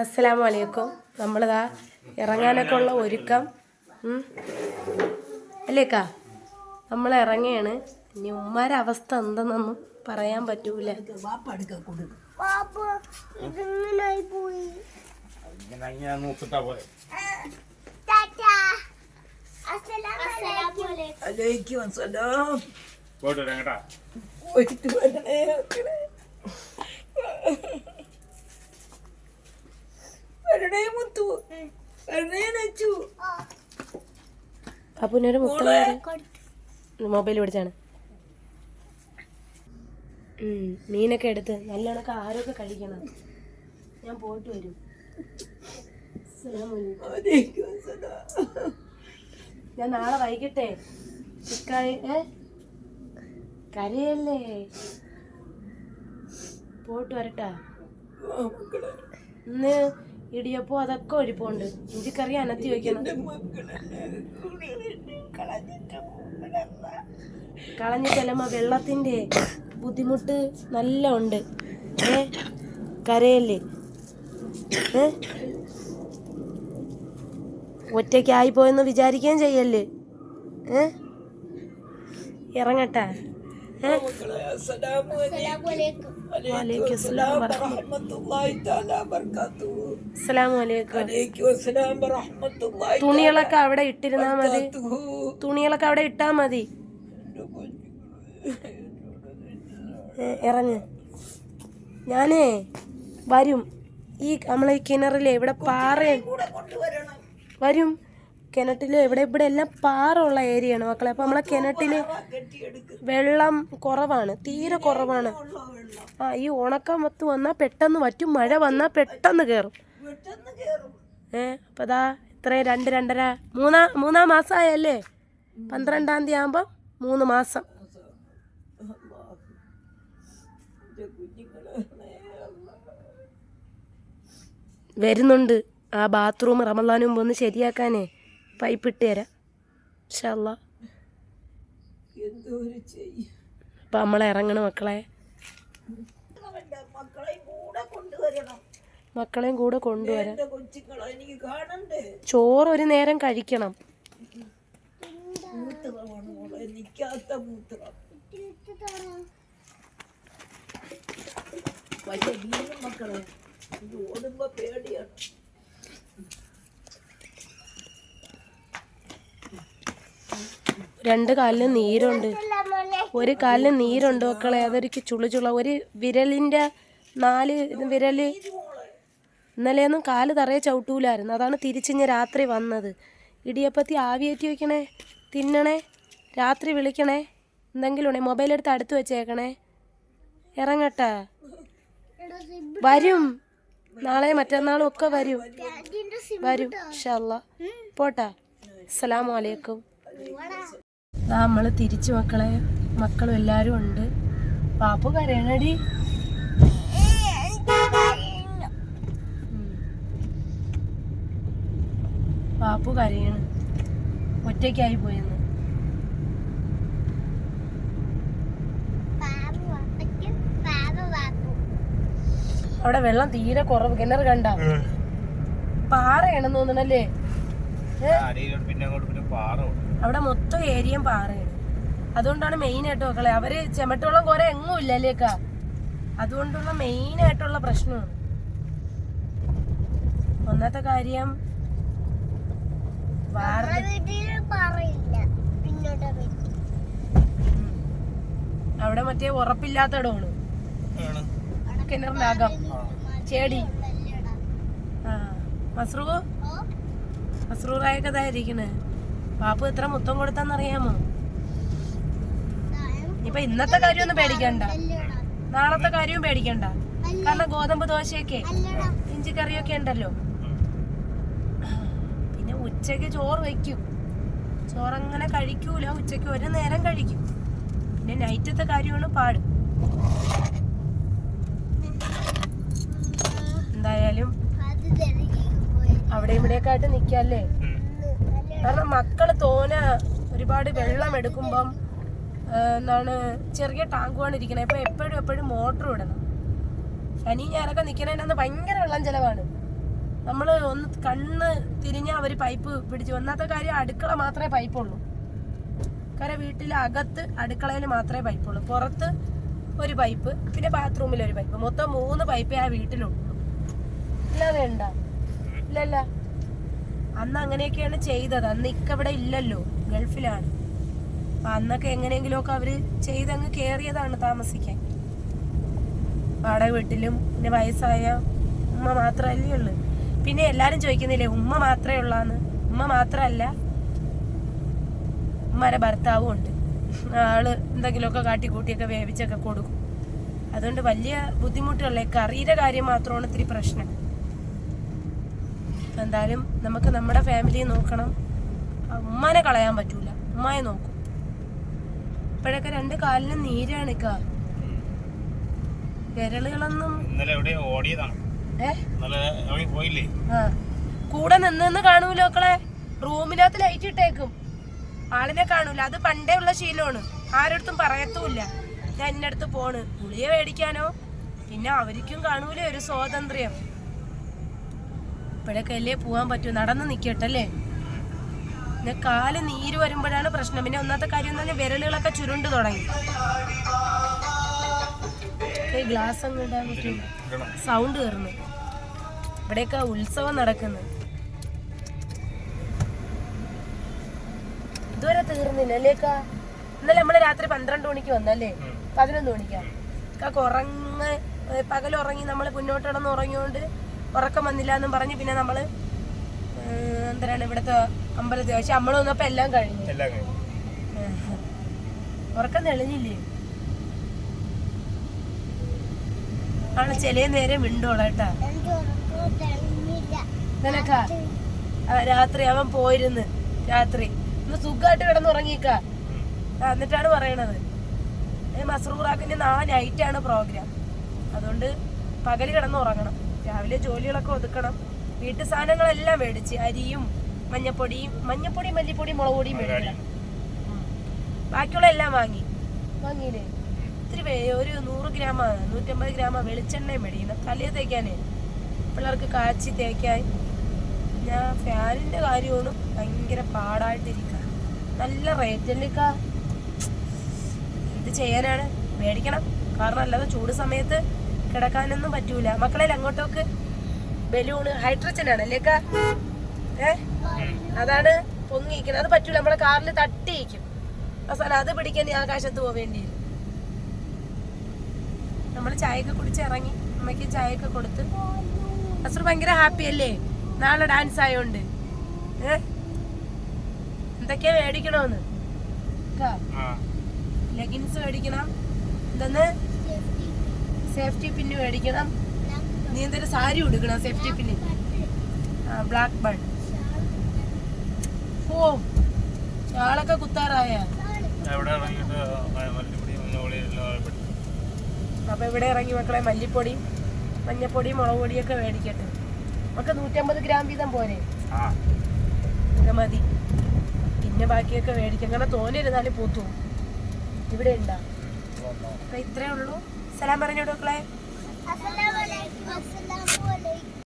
അസ്സലാമു അലൈക്കും നമ്മളിതാ ഇറങ്ങാനൊക്കെ ഉള്ള ഒരുക്കം. അല്ലേക്കാ നമ്മൾ ഇറങ്ങിയാണ്. ഇനി ഉമ്മാരെ അവസ്ഥ എന്തെന്നൊന്നും പറയാൻ പറ്റൂല. പാപ്പ ഇതിങ്ങനായി പോയി ഇങ്ങനെ ഇങ്ങനെ നോക്കിട്ടാ പോലെ ടാറ്റാ അസ്സലാമു അലൈക്കും അലൈക്കും അസ്സലാം പോയിട്ട് വരണേ മുത്തു വരണേ നച്ചു അപ്പുനൊരു മുത്തം മൊബൈൽ പിടിച്ചാണ്. മീനൊക്കെ എടുത്ത് നല്ലോണൊക്കെ ആരൊക്കെ കഴിക്കണം. ഞാൻ പോയിട്ട് വരും. ഞാൻ നാളെ വൈകിട്ടെ കരയല്ലേ? പോയിട്ട് വരട്ടാ. ഇന്ന് ഇടിയപ്പോ അതൊക്കെ ഒഴിപ്പുണ്ട് ഇഞ്ചിക്കറി അനത്തി വെക്കണം. കളഞ്ഞിട്ടല്ലമ്മ വെള്ളത്തിന്റെ ബുദ്ധിമുട്ട് നല്ല ഉണ്ട് ഏ? കരയല്ലേ? ഏ? ഒറ്റയ്ക്കായി പോയെന്ന് വിചാരിക്കുകയും ചെയ്യല്ലേ? ഏ? ഇറങ്ങട്ടെ. തുണികളൊക്കെ അവിടെ ഇട്ടിരുന്നാ മതി. തുണികളൊക്കെ അവിടെ ഇട്ടാ മതി. ഇറങ്ങ്. ഞാനേ വരും. ഈ നമ്മളെ കിണറിലെ ഇവിടെ പാറ വരും. കിണറ്റിൽ ഇവിടെ ഇവിടെ എല്ലാം പാറുള്ള ഏരിയയാണ് മക്കളെ. അപ്പൊ നമ്മളെ കെട്ടിയെടുക്ക് വെള്ളം കുറവാണ് തീരെ കുറവാണ്. ആ ഈ ഉണക്കം വത്ത് വന്നാൽ പെട്ടെന്ന് വറ്റും മഴ വന്നാൽ പെട്ടെന്ന് കയറും ഏ അപ്പൊ അതാ ഇത്രയും രണ്ട് രണ്ടര മൂന്നാ മൂന്നാം മാസമായല്ലേ പന്ത്രണ്ടാം തീയതി ആകുമ്പോൾ മൂന്ന് മാസം. വരുന്നുണ്ട് ആ ബാത്റൂം റമലാനും ഒന്ന് ശരിയാക്കാനേ. പൈപ്പ് ഇട്ട് തരാം. അപ്പൊ നമ്മളെ ഇറങ്ങണം മക്കളെ. മക്കളെയും കൂടെ കൊണ്ടുവരാം. ചോറ് ഒരു നേരം കഴിക്കണം. വലിയ മക്കളെ. ഓടുമ്പോ പേടിയാണ്. രണ്ട് കാലിന് നീരുണ്ട്. ഒരു കാലിന് നീരുണ്ട് മക്കളെ. അതൊരിക്ക് ചുളു ചുള. ഒരു വിരലിന്റെ നാല് വിരൽ ഇന്നലെയൊന്നും കാൽ തറയെ ചവിട്ടൂലായിരുന്നു. അതാണ് തിരിച്ചിഞ്ഞ് രാത്രി വന്നത്. ഇടിയപ്പത്തി ആവിയേറ്റി വയ്ക്കണേ തിന്നണേ? രാത്രി വിളിക്കണേ? എന്തെങ്കിലും ഉണ്ടേ? മൊബൈൽ എടുത്ത് അടുത്ത് വെച്ചേക്കണേ? ഇറങ്ങട്ടെ. വരും. നാളെ മറ്റന്നാളും ഒക്കെ വരും. വരും. ഷല്ല പോട്ടാ. അസ്സലാമു അലൈക്കും. നമ്മൾ തിരിച്ചു മക്കളെ മക്കളും എല്ലാവരും ഉണ്ട്. പാപ്പു കരയണടി. പാപ്പു കരയണ്. ഒറ്റയ്ക്കായി പോയെന്ന്. അവിടെ വെള്ളം തീരെ കുറവ്. കിണർ കണ്ട? പാറയാണെന്ന് തോന്നണല്ലേ? പിന്നെ അവിടെ മൊത്തം ഏരിയയും പാറയാണ്. അതുകൊണ്ടാണ് മെയിൻ ആയിട്ട് മക്കളെ അവർ ചെമട്ടുവെള്ളം കുറെ എങ്ങും ഇല്ലല്ലേക്ക അതുകൊണ്ടുള്ള മെയിൻ ആയിട്ടുള്ള പ്രശ്നമാണ്. ഒന്നാമത്തെ കാര്യം അവിടെ മറ്റേ ഉറപ്പില്ലാത്ത ഇടമാണ്. കിണറിനകം. ചേടി. ആ. മസ്രൂ മസ്രൂറായൊക്കെ ഇതായിരിക്കണേ പാപ്പു എത്ര മുത്തം കൊടുത്താന്നറിയാമോ ഇപ്പൊ ഇന്നത്തെ കാര്യമൊന്നും പേടിക്കണ്ട. നാളത്തെ കാര്യവും പേടിക്കണ്ട. കാരണം ഗോതമ്പ് ദോശയൊക്കെ ഇഞ്ചിക്കറിയൊക്കെ ഉണ്ടല്ലോ. പിന്നെ ഉച്ചയ്ക്ക് ചോറ് വയ്ക്കും. ചോറങ്ങനെ കഴിക്കൂല. ഉച്ചയ്ക്ക് ഒരു നേരം കഴിക്കും. പിന്നെ നൈറ്റത്തെ കാര്യമാണ് പാട്. എന്തായാലും അവിടെ ഇവിടെയൊക്കെ ആയിട്ട് നിൽക്കല്ലേ കാരണം മക്കൾ തോന ഒരുപാട് വെള്ളം എടുക്കുമ്പം എന്താണ് ചെറിയ ടാങ്കുമാണ് ഇരിക്കണത് ഇപ്പൊ എപ്പോഴും എപ്പോഴും മോട്ടർ ഇടണം. ശനി ഞാനൊക്കെ നിൽക്കണതിനകത്ത് ഭയങ്കര വെള്ളം ചിലവാണ്. നമ്മൾ ഒന്ന് കണ്ണ് തിരിഞ്ഞാൽ അവർ പൈപ്പ് പിടിച്ചു ഒന്നാമത്തെ കാര്യം അടുക്കള മാത്രമേ പൈപ്പുള്ളൂ. കാരണം വീട്ടിലെ അകത്ത് അടുക്കളയിൽ മാത്രമേ പൈപ്പുള്ളൂ. പുറത്ത് ഒരു പൈപ്പ് പിന്നെ ബാത്റൂമിൽ ഒരു പൈപ്പ്. മൊത്തം മൂന്ന് പൈപ്പേ ആ വീട്ടിലുള്ളൂ. ഇല്ലാതെ ഉണ്ടാ ഇല്ലല്ല. അന്ന് അങ്ങനെയൊക്കെയാണ് ചെയ്തത്. അന്ന് ഇക്കവിടെ ഇല്ലല്ലോ ഗൾഫിലാണ്. അപ്പൊ അന്നൊക്കെ എങ്ങനെയെങ്കിലുമൊക്കെ അവർ ചെയ്തങ്ങ് കേറിയതാണ് താമസിക്കാൻ. വാടക വീട്ടിലും പിന്നെ വയസ്സായ ഉമ്മ മാത്രമല്ലേ ഉള്ളു. പിന്നെ എല്ലാരും ചോദിക്കുന്നില്ലേ ഉമ്മ മാത്രമേ ഉള്ളാന്ന്? ഉമ്മ മാത്രമല്ല ഉമ്മരെ ഭർത്താവും ഉണ്ട്. ആൾ എന്തെങ്കിലുമൊക്കെ കാട്ടിക്കൂട്ടിയൊക്കെ വേവിച്ചൊക്കെ കൊടുക്കും. അതുകൊണ്ട് വലിയ ബുദ്ധിമുട്ടുള്ള കറിയുടെ കാര്യം മാത്രമാണ് ഇത്തിരി പ്രശ്നം. എന്തായാലും നമുക്ക് നമ്മുടെ ഫാമിലിയെ നോക്കണം. ഉമ്മാനെ കളയാൻ പറ്റൂല. ഉമ്മായെ നോക്കും. ഇപ്പോഴൊക്കെ രണ്ട് കാലിനും നീരാണ് വിരലുകളൊന്നും പോയില്ലേ? ആ. കൂടെ നിന്ന് നിന്ന് കാണൂലോ മക്കളെ? റൂമിനകത്ത് ലൈറ്റ് ഇട്ടേക്കും. ആളിനെ കാണൂല. അത് പണ്ടേ ഉള്ള ശീലമാണ്. ആരടുത്തും പറയത്തുമില്ല ഞാൻ ഇന്നടുത്ത് പോണ്. ഗുളിയെ മേടിക്കാനോ? പിന്നെ അവർക്കും കാണൂലേ ഒരു സ്വാതന്ത്ര്യം. ഇപ്പോഴൊക്കെ അല്ലേ പോവാൻ പറ്റൂ? നടന്ന് നിക്കട്ടല്ലേ പിന്നെ കാൽ നീര് വരുമ്പോഴാണ് പ്രശ്നം. പിന്നെ ഒന്നാമത്തെ കാര്യം എന്ന് പറഞ്ഞാൽ വിരലുകളൊക്കെ ചുരുണ്ട് തുടങ്ങി. ഗ്ലാസ് അങ്ങ് ഇടാൻ പറ്റില്ല. സൗണ്ട് കയറുന്നു ഇവിടെയൊക്കെ ഉത്സവം നടക്കുന്നു. ഇതുവരെ തീർന്നില്ല അല്ലേക്കാ ഇന്നലെ നമ്മൾ രാത്രി പന്ത്രണ്ട് മണിക്ക് വന്നല്ലേ. പതിനൊന്ന് മണിക്കാ കാക്ക ഉറങ്ങ പകൽ ഉറങ്ങി നമ്മൾ മുന്നോട്ട് കിടന്ന് ഉറങ്ങിയോണ്ട് ഉറക്കം വന്നില്ല എന്നും പറഞ്ഞ് പിന്നെ നമ്മൾ ഏഹ്, എന്തിനാണ് ഇവിടുത്തെ അമ്പലത്തിൽ പക്ഷെ നമ്മൾ വന്നപ്പോ എല്ലാം കഴിഞ്ഞു. എല്ലാം കഴിഞ്ഞു. ഉറക്കം തെളിഞ്ഞില്ലേ? ആണ് ചില നേരം വിണ്ടോളട്ടാ നിനക്കാ? രാത്രി അവൻ പോയിരുന്ന് രാത്രി. ഇന്ന് സുഖമായിട്ട് കിടന്നുറങ്ങിക്ക എന്നിട്ടാണ് പറയണത്. മസറൂറാക്കിന്റെ നാളെ നൈറ്റാണ് പ്രോഗ്രാം അതുകൊണ്ട് പകൽ കിടന്ന് ഉറങ്ങണം. രാവിലെ ജോലികളൊക്കെ ഒതുക്കണം. വീട്ടു സാധനങ്ങളെല്ലാം മേടിച്ച് അരിയും മഞ്ഞപ്പൊടിയും മഞ്ഞപ്പൊടി മല്ലിപ്പൊടി മുളക് പൊടിയും മേടിക്കണം. ബാക്കിയുള്ള എല്ലാം വാങ്ങി. വാങ്ങിയില്ലേ? ഇത്തിരി വേ- ഒരു നൂറ് ഗ്രാമ നൂറ്റമ്പത് ഗ്രാമ വെളിച്ചെണ്ണയും മേടിക്കണം തലയെ തേക്കാനേ. പിള്ളേർക്ക് കാച്ചി തേക്കാൻ. ഞാൻ ഫാനിന്റെ കാര്യമാണ് ഭയങ്കര പാടായിട്ടിരിക്കുക നല്ല റേറ്റ് ഇത് എന്ത് ചെയ്യാനാണ്? മേടിക്കണം. കാരണം അല്ലാതെ ചൂട് സമയത്ത് കിടക്കാനൊന്നും പറ്റൂല. മക്കളെ അങ്ങോട്ടോക്ക്. ബലൂണ് ഹൈഡ്രജൻ ആണ് അല്ലേക്ക ഏ? അതാണ് പൊങ്ങിയിരിക്കുന്നത്. അത് പറ്റൂല. നമ്മളെ കാറിൽ തട്ടിയിരിക്കും. അവസാനം അത് പിടിക്കാൻ ഈ ആകാശത്ത് പോവേണ്ടി വരും. നമ്മൾ ചായയൊക്കെ കുടിച്ച് ഇറങ്ങി. അമ്മയ്ക്ക് ചായയൊക്കെ കൊടുത്ത്. അസർ ഭയങ്കര ഹാപ്പി അല്ലേ? നാളെ ഡാൻസ് ആയോണ്ട്. ഏ? എന്തൊക്കെയാ മേടിക്കണോന്ന്? ലെഗിൻസ് മേടിക്കണം. എന്തെന്ന്? സേഫ്റ്റി പിന്ന് മേടിക്കണം. നീ എന്തൊരു സാരി ഉടുക്കണം സേഫ്റ്റി പിന്ന് ആ ബ്ലാക്ക് ബൺ ഓ ആളൊക്കെ കുത്താറായ? അപ്പൊ ഇവിടെ ഇറങ്ങി മക്കളെ മല്ലിപ്പൊടി മഞ്ഞപ്പൊടി മുളക് പൊടിയൊക്കെ മേടിക്കട്ടെ. നമുക്ക് നൂറ്റമ്പത് ഗ്രാം വീതം പോരെ? മതി. പിന്നെ ബാക്കിയൊക്കെ മേടിക്കാം. കാരണം തോന്നിരുന്നാലും പൂത്തു. ഇവിടെ ഉണ്ടാ? അപ്പൊ ഇത്രേ ഉള്ളൂ. സലാം അലൈക്കും അസ്സലാമു